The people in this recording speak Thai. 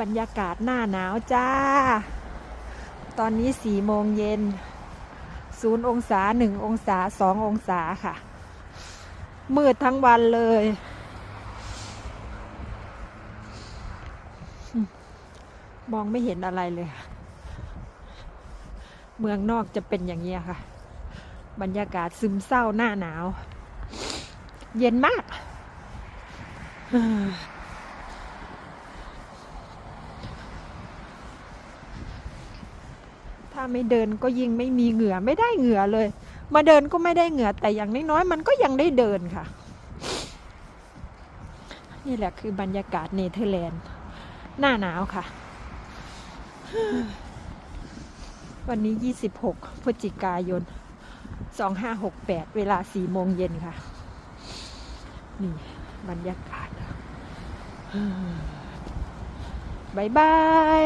บรรยากาศหน้าหนาวจ้า ตอนนี้สี่โมงเย็นศูนย์องศาหนึ่งองศาสององศาค่ะ มืดทั้งวันเลย มองไม่เห็นอะไรเลย เมืองนอกจะเป็นอย่างนี้ค่ะ บรรยากาศซึมเศร้าหน้าหนาว เย็นมาก ถ้าไม่เดินก็ยิ่งไม่มีเหงื่อไม่ได้เหงื่อเลย มาเดินก็ไม่ได้เหงื่อแต่อย่างน้อยๆมันก็ยังได้เดินค่ะ นี่แหละคือบรรยากาศเนเธอร์แลนด์ หน้าหนาวค่ะ วันนี้ 26 พฤศจิกายน 2568 เวลา4โมงเย็นค่ะ นี่บรรยากาศบายบาย